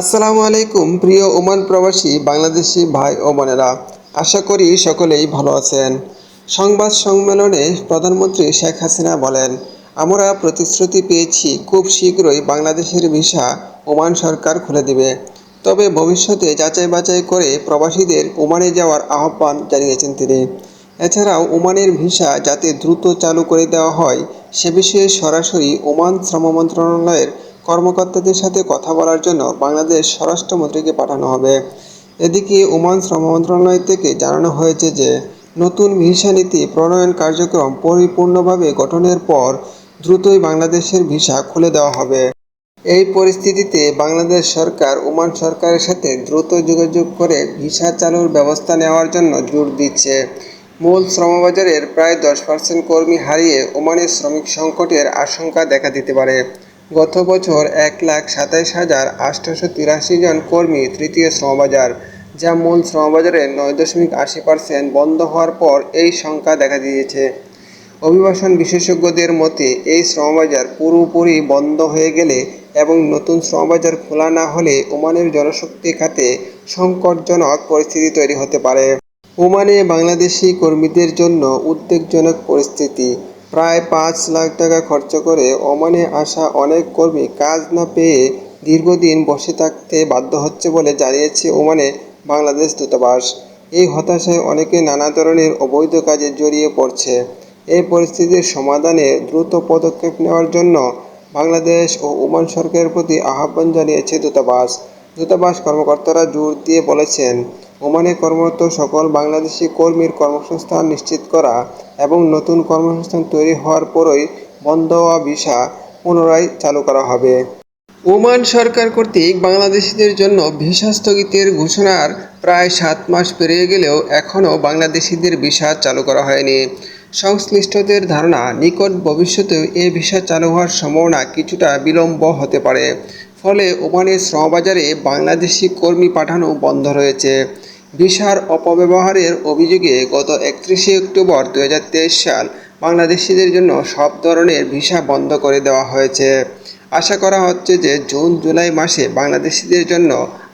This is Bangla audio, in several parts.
আসসালামু আলাইকুম, প্রিয় ওমান প্রবাসী, বাংলাদেশি ভাই ও বোনেরা। আশা করি সকলেই ভালো আছেন। সংবাদ সম্মেলনে প্রধানমন্ত্রী শেখ হাসিনা বলেন, আমরা প্রতিশ্রুতি পেয়েছি, খুব শীঘ্রই বাংলাদেশের ভিসা ওমান সরকার খুলে দিবে। তবে ভবিষ্যতে যাচাই বাছাই করে প্রবাসীদের ওমানে যাওয়ার আহ্বান জানিয়েছেন তিনি। এছাড়াও ওমানের ভিসা যাতে দ্রুত চালু করে দেওয়া হয়, সে বিষয়ে সরাসরি ওমান শ্রম মন্ত্রণালয়ের কর্মকর্তাদের সাথে কথা বলার জন্য বাংলাদেশ স্বরাষ্ট্রমন্ত্রীকে পাঠানো হবে। এদিকে ওমান শ্রম মন্ত্রণালয় থেকে জানানো হয়েছে যে, নতুন ভিসা নীতি প্রণয়ন কার্যক্রম পরিপূর্ণভাবে গঠনের পর দ্রুতই বাংলাদেশের ভিসা খুলে দেওয়া হবে। এই পরিস্থিতিতে বাংলাদেশ সরকার ওমান সরকারের সাথে দ্রুত যোগাযোগ করে ভিসা চালুর ব্যবস্থা নেওয়ার জন্য জোর দিচ্ছে। মূল শ্রমবাজারের প্রায় দশ পার্সেন্ট কর্মী হারিয়ে ওমানের শ্রমিক সংকটের আশঙ্কা দেখা দিতে পারে। গত বছর এক লাখ সাতাইশ হাজার আটশোশো তিরাশি জন কর্মী তৃতীয় শ্রমবাজার, যা মূল শ্রমবাজারের নয় দশমিক আশি পার্সেন্ট বন্ধ হওয়ার পর এই সংখ্যা দেখা দিয়েছে। অভিবাসন বিশেষজ্ঞদের মতে, এই শ্রমবাজার পুরোপুরি বন্ধ হয়ে গেলে এবং নতুন শ্রমবাজার খোলা না হলে ওমানের জনশক্তি খাতে সংকটজনক পরিস্থিতি তৈরি হতে পারে। ওমানে বাংলাদেশি কর্মীদের জন্য উদ্বেগজনক পরিস্থিতি। প্রায় পাঁচ লাখ টাকা খরচ করে ওমানে আসা অনেক কর্মী কাজ না পেয়ে দীর্ঘদিন বসে থাকতে বাধ্য হচ্ছে বলে জানিয়েছে ওমানে বাংলাদেশ দূতাবাস। এই হতাশায় অনেকে নানা ধরনের অবৈধ কাজে জড়িয়ে পড়ছে। এই পরিস্থিতির সমাধানে দ্রুত পদক্ষেপ নেওয়ার জন্য বাংলাদেশ ও ওমান সরকারের প্রতি আহ্বান জানিয়েছে দূতাবাস। দূতাবাস কর্মকর্তারা জোর দিয়ে বলেছেন, ওমানে কর্মরত সকল বাংলাদেশি কর্মীর কর্মসংস্থান নিশ্চিত করা এবং নতুন কর্মসংস্থান তৈরি হওয়ার পরই বন্ধ হওয়া ভিসা পুনরায় চালু করা হবে। ওমান সরকার কর্তৃক বাংলাদেশিদের জন্য ভিসা স্থগিতের ঘোষণার প্রায় সাত মাস পেরিয়ে গেলেও এখনও বাংলাদেশিদের ভিসা চালু করা হয়নি। সংশ্লিষ্টদের ধারণা, নিকট ভবিষ্যতেও এ ভিসা চালু হওয়ার সম্ভাবনা কিছুটা বিলম্ব হতে পারে। ফলে ওমানের শ্রমবাজারে বাংলাদেশি কর্মী পাঠানো বন্ধ রয়েছে। ভিসার অপব্যবহারের অভিযোগে গত একত্রিশে অক্টোবর দু হাজার তেইশ সাল বাংলাদেশিদের জন্য সব ধরনের ভিসা বন্ধ করে দেওয়া হয়েছে। আশা করা হচ্ছে যে জুন, জুলাই মাসে বাংলাদেশিদের জন্য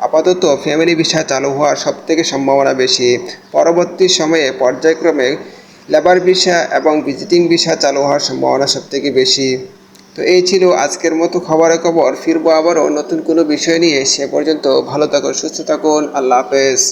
আপাতত ফ্যামিলি ভিসা চালু হওয়ার সবথেকে সম্ভাবনা বেশি। পরবর্তী সময়ে পর্যায়ক্রমে লেবার ভিসা এবং ভিজিটিং ভিসা চালু হওয়ার সম্ভাবনা সবথেকে বেশি। তো এই ছিল আজকের মতো খবরের খবর ফিরবো আবারও নতুন কোনো বিষয় নিয়ে। সে পর্যন্ত ভালো থাকুন, সুস্থ থাকুন। আল্লাহ হাফেজ।